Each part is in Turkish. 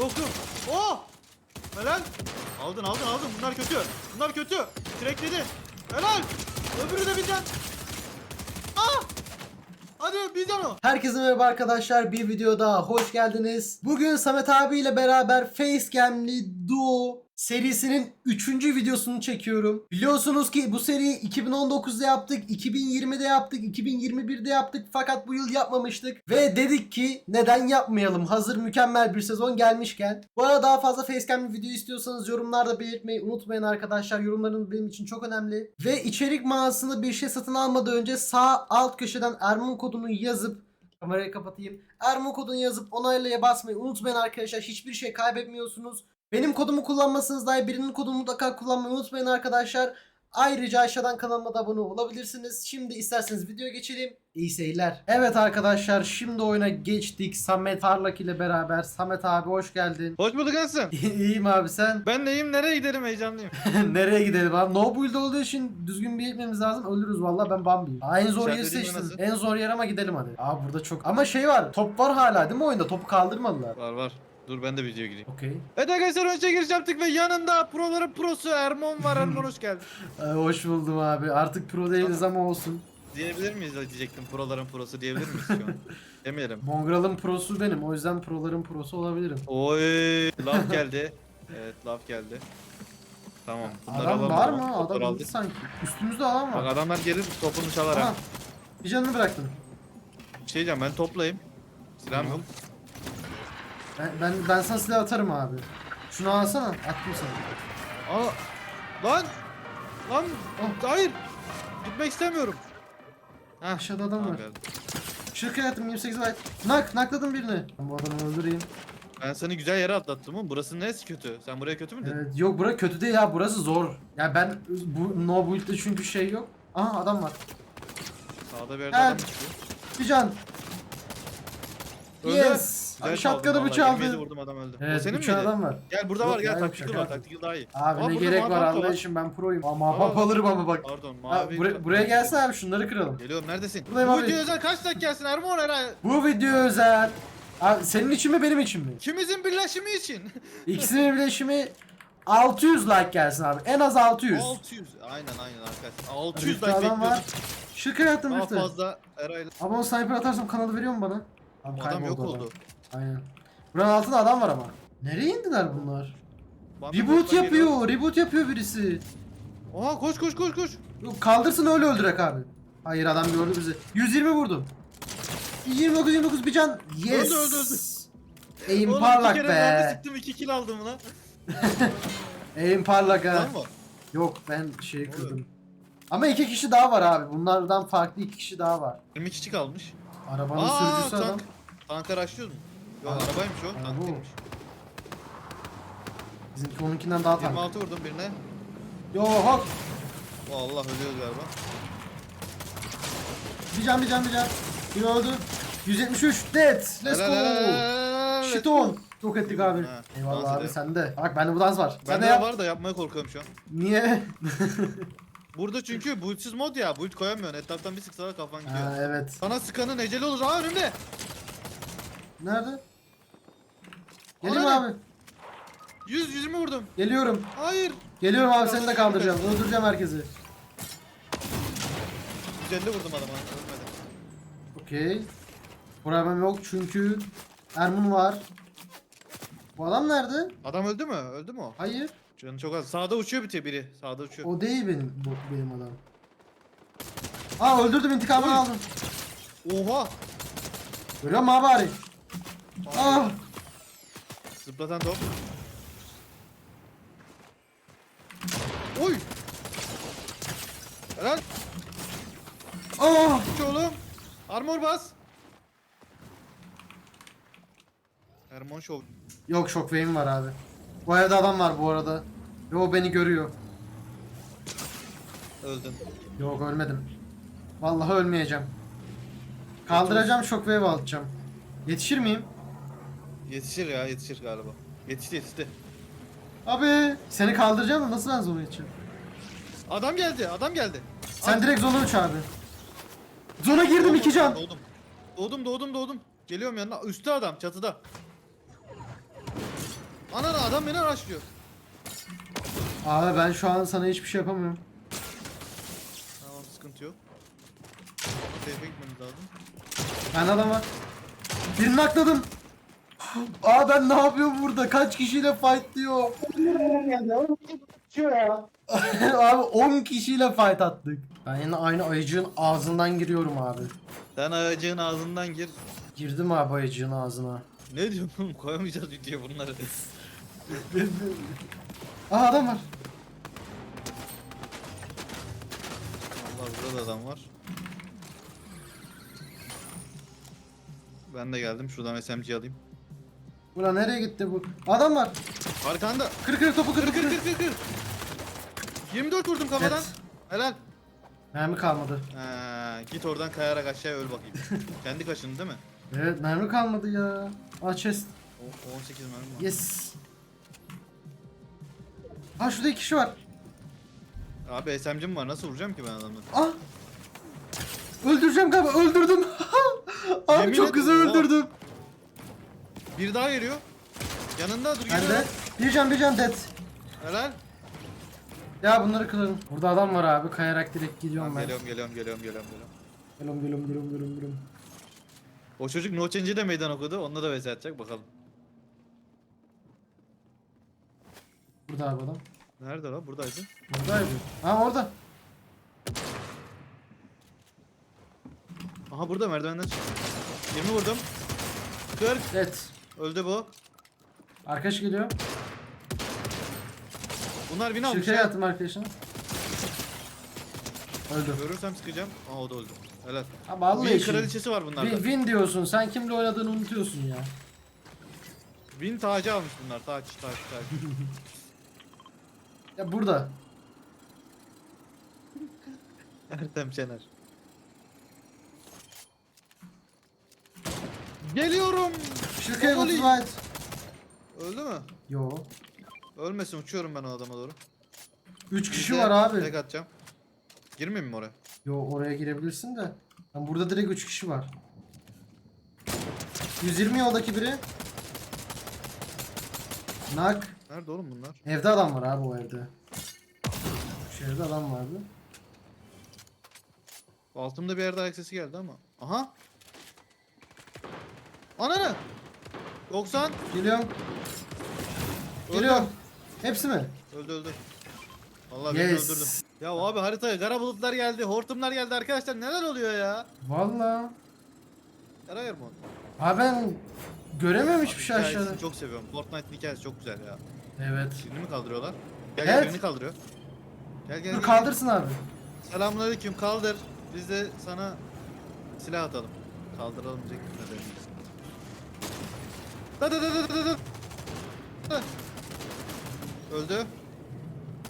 Yok yok. Oh! Helal. Aldın aldın aldın. Bunlar kötü. Bunlar kötü. Trekledi. Helal. Öbürü de bir can. Ah! Hadi bir can o. Herkese merhaba arkadaşlar. Bir video daha hoş geldiniz. Bugün Samet abiyle beraber Facecam'li Duo serisinin 3. videosunu çekiyorum. Biliyorsunuz ki bu seriyi 2019'da yaptık, 2020'de yaptık, 2021'de yaptık fakat bu yıl yapmamıştık. Ve dedik ki neden yapmayalım hazır mükemmel bir sezon gelmişken. Bu arada daha fazla Facecam'li video istiyorsanız yorumlarda belirtmeyi unutmayın arkadaşlar. Yorumlarınız benim için çok önemli. Ve içerik mağazasında bir şey satın almadan önce sağ alt köşeden Ermun kodunu yazıp Kamerayı kapatayım. Ermo kodunu yazıp onaylaya basmayı unutmayın arkadaşlar. Hiçbir şey kaybetmiyorsunuz. Benim kodumu kullanmasanız dahi birinin kodunu mutlaka kullanmayı unutmayın arkadaşlar. Ayrıca aşağıdan kanalıma da abone olabilirsiniz. Şimdi isterseniz videoya geçelim. İyi seyirler. Evet arkadaşlar şimdi oyuna geçtik. Samet Parlak ile beraber. Samet abi hoş geldin. Hoş bulduk nasılsın? İyiyim abi sen. Ben neyim nereye giderim heyecanlıyım. Nereye gidelim abi? No build olduğu için düzgün bir gitmemiz lazım. Ölürüz vallahi ben Bambi'yim. Aa, en zor yeri nasıl? En zor yer ama gidelim hadi. Abi burada çok. Ama şey var. Top var hala değil mi oyunda? Topu kaldırmadılar. var var. Dur ben de videoya gireyim. Okey. Evet arkadaşlar önce giriş yaptık ve yanında proların prosu Ermon var. Ermon hoş geldin. Ee, hoş buldum abi. Artık pro değiliz ama olsun. Diyebilir miyiz diyecektim proların prosu diyebilir miyiz şu an? Demeyelim. Mongrel'ın prosu benim. O yüzden proların prosu olabilirim. Oy laf geldi. Evet laf geldi. Tamam. bunları Adam alalım var mı? Topları Adam aldık. indi sanki. Üstümüzde adam Bak var. adamlar gelir topunu çalar Aha. ha. Bir canını bıraktım. Bir şey diyeceğim ben toplayayım. Silahım yok. Ben, ben, ben sana silah atarım abi. Şunu alsana. Attım sana. Aa, lan! Lan! Oh. Hayır! Gitmek istemiyorum. Heh. Aşağıda adam Tamam, var. geldim. Attım 28 byte. Nak, nakladım birini. Ben bu adamı öldüreyim. Ben seni güzel yere atlattım oğlum. Burası neresi kötü? Sen buraya kötü mü dedin? Evet, yok bura kötü değil ya burası zor. Ya ben bu no build'de çünkü şey yok. Aha adam var. Sağda bir yerde Evet. adam çıkıyor. Bir can. Öldü. Yes. Güzel Abi vallahi. çaldı. 27 vurdum adam öldü. o Evet senin miydi? adam var. Gel burada Yok var gel taktikli şaka var. yaptım. Taktikli daha iyi. Abi Aa, ne burada gerek mavi var Allah için ben proyum. Ama Aa. hap alırım ama bak. Pardon mavi. buraya, buraya gelsene abi şunları kıralım. Geliyorum neredesin? Buradayım Bu abi. video özel kaç dakika gelsin Ermon herhalde? Bu video özel. Abi senin için mi benim için mi? İkimizin birleşimi için. İkisinin birleşimi 600 like gelsin abi. En az 600. 600. Aynen aynen arkadaşlar. 600 Rifte like adam var. bekliyoruz. Şıkaya attım Daha Rifte. fazla Eray'la. Ama o sniper atarsam kanalı veriyor mu bana? Abi adam yok kayboldu oldu. Aynen. Buranın altında adam var ama. Nereye indiler bunlar? Bana Reboot botla geliyor. yapıyor. Reboot yapıyor birisi. Oha koş koş koş koş. Yok, Kaldırsın öyle öldürek abi. Hayır adam gördü bizi. 120 vurdum. 29 29 bir can. Yes. Öldü, öldü, öldü. Aim Oğlum parlak bir kere mermi be. sıktım 2 kill aldım lan. Aim parlak ha. Lan mı? Yok ben şey kırdım. Ama iki kişi daha var abi. Bunlardan farklı iki kişi daha var. 22 kişi kalmış. Arabanın Aa sürücüsü adam. tank. Tank araştırıyoruz mu? Yok arabaymış o. Tank değilmiş. Bizimki onunkinden daha tank. 26 vurdum birine. Yo hop. Allah ölüyoruz galiba. Bir can bir can bir can. Bir öldü. 173 dead. Let's go. Shit on. Çok ettik abi. Ha, Eyvallah abi sende. Bak bende bu dans var. Sen Bende de yap. var da yapmaya korkuyorum şu an. Niye? Burada çünkü buildsız mod ya. Build koyamıyorsun. Etraftan bir sıksalar kafan gidiyor. ha, evet. Sana sıkanın eceli olur. Aa önümde. Nerede? Geleyim Ana abi. 100 120 vurdum. Geliyorum. Hayır. Geliyorum abi seni de kaldıracağım. Öldüreceğim herkesi. 150 vurdum adama. Ölmedi. Okey. Problem yok çünkü Ermun var. Bu adam nerede? Adam öldü mü? Öldü mü o? Hayır. Canı çok az. Sağda uçuyor bir biri. Sağda uçuyor. O değil benim bu benim adam. Aa öldürdüm intikamını Oy. aldım. Oha. Görüyor musun abi bari? Zıplatan top. Oy. Helal. Ah. Uç oğlum. Armor bas. Hermon Show. Yok shockwave'im var abi. Bu evde adam var bu arada. Ve o beni görüyor. Öldün. Yok ölmedim. Vallahi ölmeyeceğim. Kaldıracağım shockwave atacağım. Yetişir miyim? Yetişir ya yetişir galiba. Yetişti yetişti. Abi seni kaldıracağım da nasıl ben zona geçeceğim? Adam geldi adam geldi. Sen At. direkt zona uç abi. Zona girdim iki can. Doğdum. Doğdum doğdum doğdum. Geliyorum yanına. Üstte adam çatıda. Ana adam beni araştırıyor. Abi ben şu an sana hiçbir şey yapamıyorum. Tamam sıkıntı yok. Safe'e gitmemiz lazım. Ben adam var. Birini akladım. Aa ben ne yapıyorum burada? Kaç kişiyle fight diyor. abi 10 kişiyle fight attık. Ben yine aynı ayıcığın ağzından giriyorum abi. Sen ağacın ağzından gir. Girdim abi ayıcığın ağzına. Ne diyorsun oğlum koyamayacağız videoya bunları. Aa adam var. Allah burada da adam var. Ben de geldim şuradan SMG alayım. Ulan nereye gitti bu? Adam var. Arkanda. Kır kır topu kır Kır kır kır kır. kır kır kır. 24 vurdum kafadan. Evet. Helal. Mermi kalmadı. Ha, git oradan kayarak aşağıya öl bakayım. Kendi kaşın değil mi? Evet mermi kalmadı ya. Aa chest. O, 18 mermi var. Yes. Aa şurada iki kişi var. Abi SMG'm var nasıl vuracağım ki ben adamları? Ah! Öldüreceğim galiba öldürdüm. Abi Yemin çok et- güzel Oha. öldürdüm. Bir daha geliyor. Yanında dur Ben geliyor. Bir can bir can dead. Helal. Ya bunları kıralım. Burada adam var abi kayarak direkt gidiyorum ben. geliyorum geliyorum geliyorum geliyorum geliyorum. Geliyorum geliyorum geliyorum geliyorum geliyorum. O çocuk No Change'i de meydan okudu. Onunla da vs atacak bakalım. Burada abi adam. Nerede lan? Buradaydı. Buradaydı. Ha orada. Aha burada merdivenden çıktı. 20 vurdum. 40. Dead. Öldü bu. Arkadaş geliyor. Bunlar beni almış Şirkeye ya. attım arkadaşını. Öldü. Görürsem sıkacağım. Aha o da öldü. Helal. Ha vallahi Win işin. kraliçesi var Win, bunlarda. win diyorsun. Sen kimle oynadığını unutuyorsun ya. Win tacı almış bunlar. Taç taç taç. Ya burada. Ertem Şener. Geliyorum. 30 white. Öldü mü? Yo. Ölmesin uçuyorum ben o adama doğru. 3 kişi Bizde var abi. Tek atacağım. Girmeyeyim mi oraya? Yo oraya girebilirsin de. Lan burada direkt 3 kişi var. 120 yoldaki biri. Nak. Nerede oğlum bunlar? Evde adam var abi o evde. Şu evde adam vardı. Altımda bir yerde ayak sesi geldi ama. Aha. Ananı. 90. Geliyorum. Öldü. Geliyorum. Hepsi mi? Öldü öldü. Vallahi öldürdüm. Yes. Ya abi haritaya kara bulutlar geldi, hortumlar geldi arkadaşlar neler oluyor ya? Valla. Mi o? Abi ben göremiyorum hiçbir şey Hikayesini aşağıda. çok seviyorum. Fortnite'ın hikayesi çok güzel ya. Evet. Birini mi kaldırıyorlar? Gel Evet. gel birini kaldırıyor. Gel gel. Dur gel. kaldırsın abi. Selamünaleyküm kaldır. Biz de sana silah atalım. Kaldıralım diyecek ne demeyeceğiz. Da da da da da da. da. Öldü.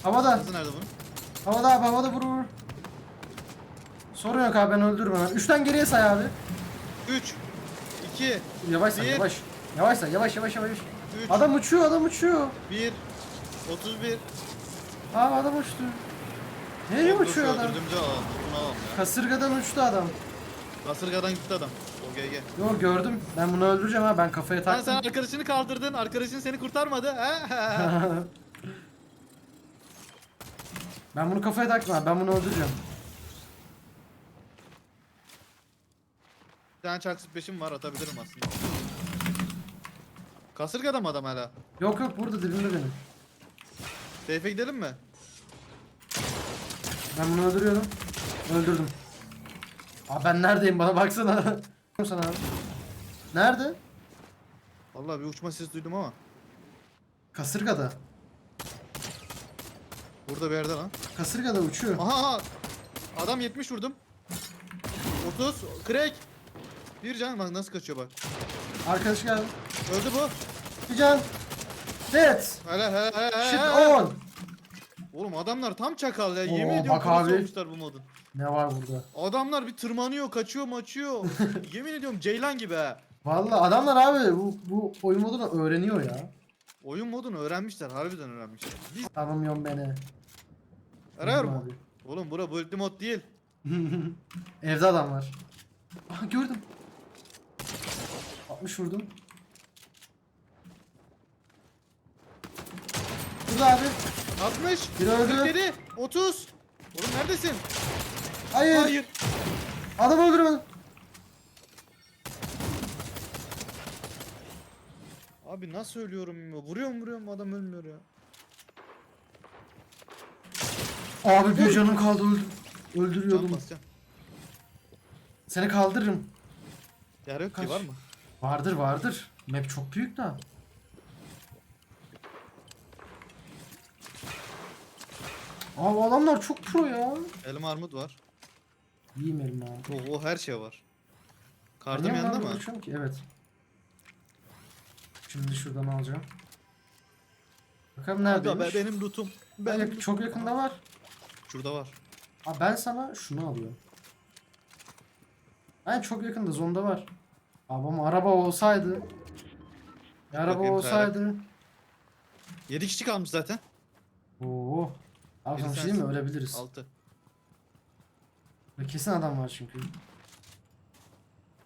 Havada. Kızı nerede bunun? Havada abi havada vur vur. Sorun yok abi ben öldürürüm hemen. Üçten geriye say abi. 3 2 Yavaş say Bir. yavaş. Yavaş say yavaş yavaş yavaş. 3 Adam uçuyor adam uçuyor. 1 31 Abi adam uçtu. Nereye uçuyor adam? Öldürdüğümüzü alalım. Bunu alalım ya. Kasırgadan uçtu adam. Kasırgadan gitti adam. O GG. Yo gördüm. Ben bunu öldüreceğim ha ben kafaya Sen, sen taktım. arkadaşını kaldırdın. Arkadaşın seni kurtarmadı. He? ben bunu kafaya taktım abi ben bunu öldüreceğim. Bir tane çark beşim var atabilirim aslında. Kasırgada mı adam hala? Yok yok burada dibimde benim. Seyfe gidelim mi? Ben bunu öldürüyorum. Öldürdüm. Abi ben neredeyim bana baksana. sana abi. Nerede? Vallahi bir uçma sesi duydum ama. Kasırgada. Burada bir yerde lan. Kasırgada uçuyor. Aha aha. Adam 70 vurdum. 30. Crack. Bir can bak nasıl kaçıyor bak. Arkadaş geldi. Öldü bu. Bir can. Dead. Hele hele hele Shit hele. on. Oğlum adamlar tam çakal ya. Oo, Yemin ediyorum bak abi. olmuşlar bu modun. Ne var burada? Adamlar bir tırmanıyor, kaçıyor, maçıyor. Yemin ediyorum Ceylan gibi ha. Vallahi adamlar abi bu, bu oyun modunu öğreniyor ya. Oyun modunu öğrenmişler, harbiden öğrenmişler. Biz Tanımıyorum beni. Bilmem mu? Oğlum bura multi mod değil. Evde adam var. Aha gördüm. 60 vurdum. Şurada abi. 60. Bir öldü. 47. 30. Oğlum neredesin? Hayır. Hayır. Adam öldürme. Abi nasıl ölüyorum ya? Vuruyorum vuruyorum adam ölmüyor ya. Abi bir canım kaldı öldüm. Can Öldürüyordum. basacağım. Seni kaldırırım. Yer yok Kaç? ki var mı? Vardır vardır. Map çok büyük da. Abi adamlar çok pro ya. Elim armut var. İyiyim elim abi. O, o her şey var. Kardım yanında mı? uğraşıyorum ki? Evet. Şimdi şuradan alacağım. Bakalım neredeymiş? benim lootum. Ben çok yakında var. Şurada var. Aa, ben sana şunu alıyorum. Ben çok yakında zonda var. Abi ama araba olsaydı. Bir araba bakayım, olsaydı. 7 kişi kalmış zaten. Oo. Abi sana bir şey diyeyim mi? Ölebiliriz. 6. Kesin adam var çünkü.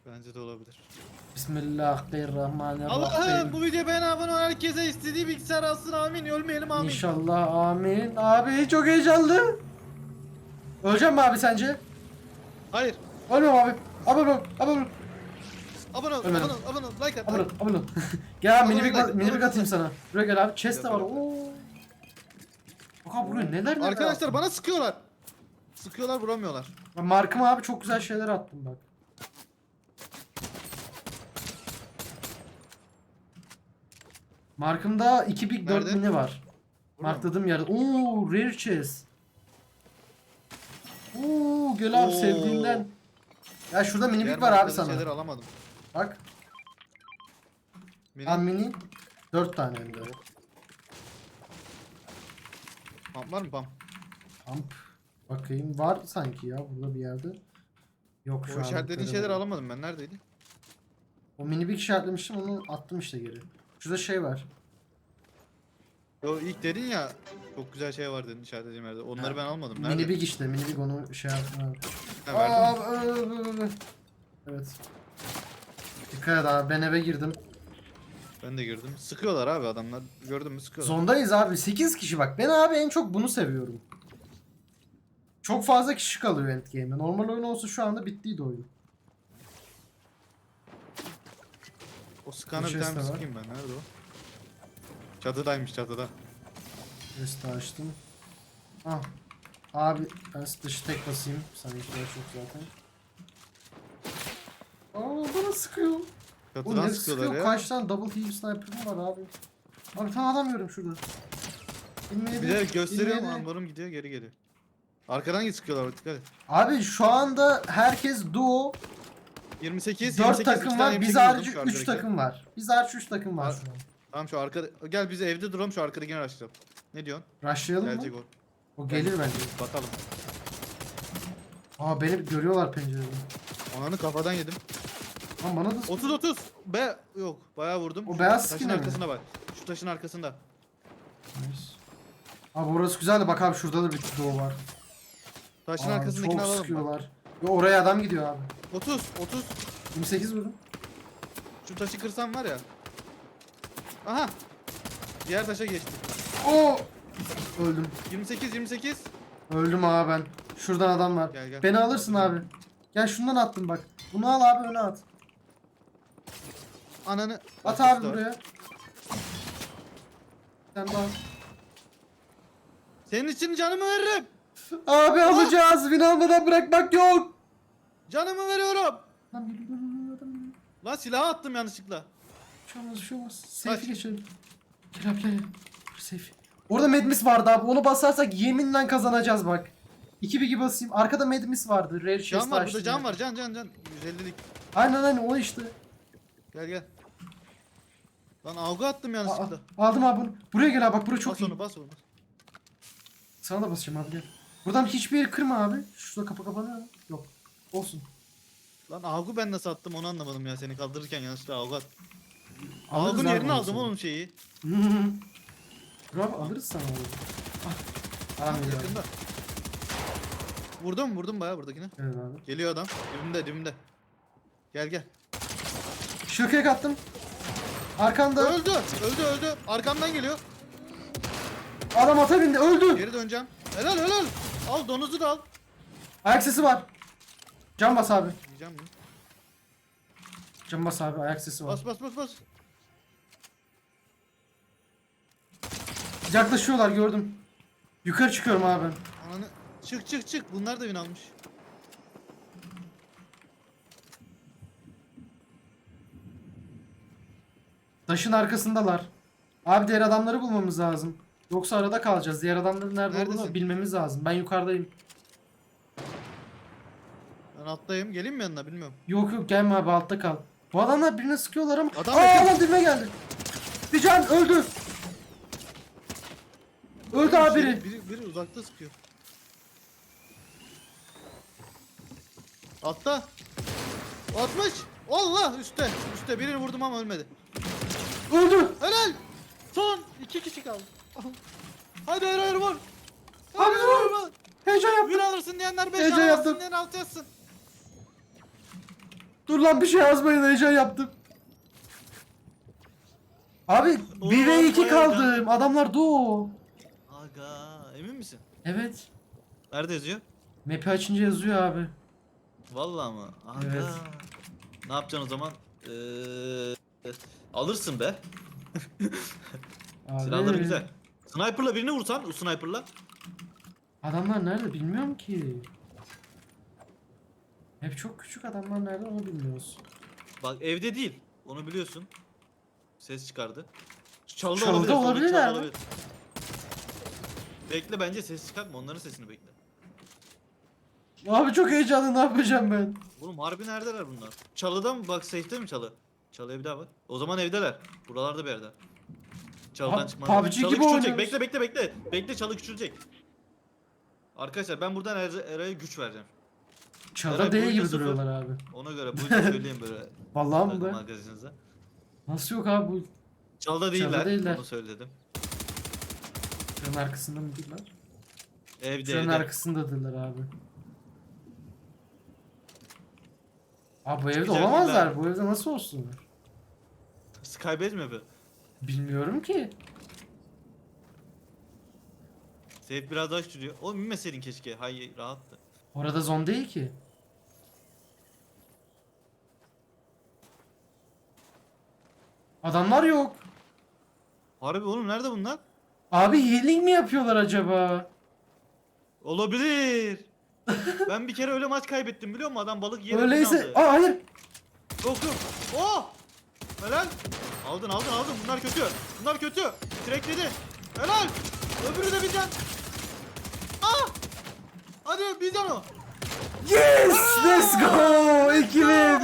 Bence de olabilir. Bismillahirrahmanirrahim. Allah'ım bu videoya beğen abone ol herkese istediği bilgisayar alsın amin ölmeyelim amin. İnşallah amin. Abi çok heyecanlı. Öleceğim mi abi sence? Hayır. Ölmem abi. Abone ol. Abone ol. Abone ol, abone ol, abone ol, like at. Abone ol. Abone ol. gel abi Abone ol, like, minibik abone ol, atayım sana. Buraya gel abi. Chest de var. Oo. Bak abi buraya neler neler Arkadaşlar bana sıkıyorlar. Sıkıyorlar vuramıyorlar. Ben Markıma abi çok güzel şeyler attım bak. Markımda 2 big 4 Nerede? mini var. Burada? Markladığım yerde. Oo rare chest. Oo gel abi Oo. sevdiğimden. Ya şurada mini Diğer big var abi markaların sana. Şeyleri alamadım. Bak. Benim Al mini 4 tane hem de. pump var mı pump? Pump. Bakayım var sanki ya burada bir yerde. Yok şu O an işaretlediğin şeyleri göremedim. alamadım ben neredeydi? O mini big işaretlemiştim onu attım işte geri. Şurada şey var. O ilk dedin ya çok güzel şey var dedin işaretlediğim yerde. Onları Ha. ben almadım. Nerede? Mini big işte mini big onu şey yaptım abi. Ha, verdin mi? Aa, ö- ö- ö- ö- Evet. Dikkat et abi ben eve girdim. Ben de girdim. Sıkıyorlar abi adamlar. Gördün mü sıkıyorlar. Zondayız abi 8 kişi bak. Ben abi en çok bunu seviyorum. Çok fazla kişi kalıyor endgame'de. Normal oyun olsa şu anda bittiydi oyun. O sıkanı bir tane sıkayım ben. Nerede o? Çatıdaymış çatıda. Rest açtım. Ah. Abi ben dışı tek basayım. Sana ihtiyaç yok zaten. Aa bana sıkıyor. Oğlum Çatıdan ne sıkıyorlar sıkıyor? ya. Kaç tane double heal sniper'ım var abi. Abi tam adam görüyorum şurada. Bilmeye Bir de gösteriyorum bilmeye- ambarım gidiyor geri geliyor. Arkadan sıkıyorlar bak dikkat et. Abi şu anda herkes duo 28 4 28 takım var. Biz 28 vurdum harici şu 3 arkadaki. takım var. Biz harici 3 takım var Var. şu an. Tamam şu arkada gel biz evde duralım şu arkadakini araştıralım. Ne diyorsun? Rushlayalım mı? Gelecek o. O gelir bence. Bakalım. Aa beni görüyorlar pencereden. Ananı kafadan yedim. Lan bana da 30 30. Be yok bayağı vurdum. O Şu beyaz skin'e mi? arkasında bak. Şu taşın arkasında. Nice. Abi orası güzel de bak abi şurada da bir duo var. Taşın Aa, arkasındakini çok alalım. Bak. sıkıyorlar. Yo, oraya adam gidiyor abi. 30 30. 28 vurdum. Şu taşı kırsam var ya. Aha. Diğer taşa geçti. Oo! Öldüm. 28 28. Öldüm abi ben. Şuradan adam var. Gel, gel. Beni alırsın abi. Gel şundan attım bak. Bunu al abi öne at. Ananı. At abi buraya. Sen al. Senin için canımı veririm. Abi alacağız. Bin almadan bırakmak yok. Canımı veriyorum. Lan adam geliyor. Lan silahı attım yanlışlıkla. Bir şey olmaz, bir şey olmaz. Safe'i Kaç. geçelim. Gel abi gel. Safe. Orada medmis vardı abi. Onu basarsak yeminle kazanacağız bak. 2 bigi basayım. Arkada medmis vardı. Rare chest Can var burada açtım can var can can can. 150'lik. Aynen aynen o işte. Gel gel. Lan avga attım Aa, yanlışlıkla. aldım abi bunu. Buraya gel abi bak bura çok bas iyi. onu bas onu. Sana da basacağım abi gel. Buradan hiçbir yeri kırma abi. Şurada kapı kapanıyor mu? Yok. Olsun. Lan avgu ben nasıl attım onu anlamadım ya seni kaldırırken yanlışlıkla avgu at. Alırız abi yerini onu aldım sana. oğlum şeyi. Abi alırız sana onu. Ah. Aram geliyor. Yakında. Vurdum vurdum bayağı buradakine. Evet abi. Geliyor adam. Dibimde dibimde. Gel gel. Şırkaya kattım. Arkanda. Öldü öldü öldü. Arkamdan geliyor. Adam ata bindi öldü. Geri döneceğim. Helal helal. Al donuzu da al. Ayak sesi var. Can bas abi. Diyeceğim mi? Can bas abi ayak sesi var. Bas bas bas bas. Yaklaşıyorlar gördüm. Yukarı çıkıyorum abi. Ananı. Çık çık çık. Bunlar da bin almış. Taşın arkasındalar. Abi diğer adamları bulmamız lazım. Yoksa arada kalacağız. Diğer adamların nerede olduğunu Neredesin? bilmemiz lazım. Ben yukarıdayım. Ben alttayım. Geleyim mi yanına bilmiyorum. Yok yok gelme abi altta kal. Bu adamlar birine sıkıyorlar ama. Adam Aa yakın. adam dibime geldi. Bir can öldü. Öldü abi biri. Biri, biri uzakta sıkıyor. Altta. 60. Allah üstte. Üstte birini vurdum ama ölmedi. Öldü. Helal. Son iki kişi kaldı. Hadi Eray vur. Hadi vur. vur. Heyecan yaptım. Bir alırsın diyenler 5 Heyecan alırsın yaptım. diyen 6 yazsın. Dur lan bir şey yazmayın heyecan yaptım. Abi Oo, 1 ve 2 bayağı kaldım. Adamlar duo. Aga emin misin? Evet. Nerede yazıyor? Map'i açınca yazıyor abi. Vallahi mı? Aga. Evet. Ne yapacaksın o zaman? Ee, alırsın be. Abi. Silahları güzel. Sniper'la birini vursan, o sniper'la. Adamlar nerede bilmiyorum ki. Hep çok küçük adamlar nerede onu bilmiyoruz. Bak evde değil. Onu biliyorsun. Ses çıkardı. Çalıda, Çalıda olabilir. olabilirler mi? olabilir. Bekle bence ses çıkartma. Onların sesini bekle. Abi çok heyecanlı ne yapacağım ben? Oğlum harbi neredeler bunlar? Çalıda mı? Bak safe'te mi çalı? Çalıya bir daha bak. O zaman evdeler. Buralarda bir yerde. Çalıdan Pa-. PUBG çalı gibi küçülecek. oynuyoruz. Bekle bekle bekle. Bekle çalı küçülecek. Arkadaşlar ben buradan Er- Eray'a güç vereceğim. Çada Eray, değil boyunca gibi sıfır. duruyorlar abi. Ona göre bu yüzden söyleyeyim böyle. Vallahi mı takım be? arkadaşınıza. Nasıl yok abi bu Çalda değiller. değiller. Onu söyledim. şuranın arkasında mı değiller? Evde Şuranın evde. arkasındadırlar abi. Abi bu evde Çıkacak olamazlar. illa. Bu evde nasıl olsunlar? Skybase mi yapıyor? Bilmiyorum ki. Safe biraz daha küçülüyor. Oğlum inmeseydin keşke. Hayır rahattı. Orada zon değil ki. Adamlar yok. Harbi oğlum nerede bunlar? Abi healing mi yapıyorlar acaba? Olabilir. ben bir kere öyle maç kaybettim biliyor musun? Adam balık yere Öyleyse... Aa hayır. Yok yok. Oh! Helal. Aldın aldın aldın. Bunlar kötü. Bunlar kötü. Trekledi. Helal. Öbürü de bir can. Ah! Hadi bir can o. Yes! Let's go! 2 ve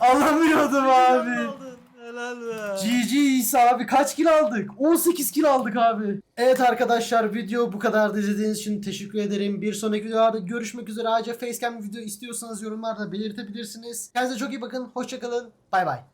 1. Alamıyordum abi. Aldın. Helal be. GG İsa abi kaç kill aldık? 18 kill aldık abi. Evet arkadaşlar video bu kadar izlediğiniz için teşekkür ederim. Bir sonraki videolarda görüşmek üzere. Ayrıca facecam video istiyorsanız yorumlarda belirtebilirsiniz. Kendinize çok iyi bakın. Hoşçakalın. Bay bay.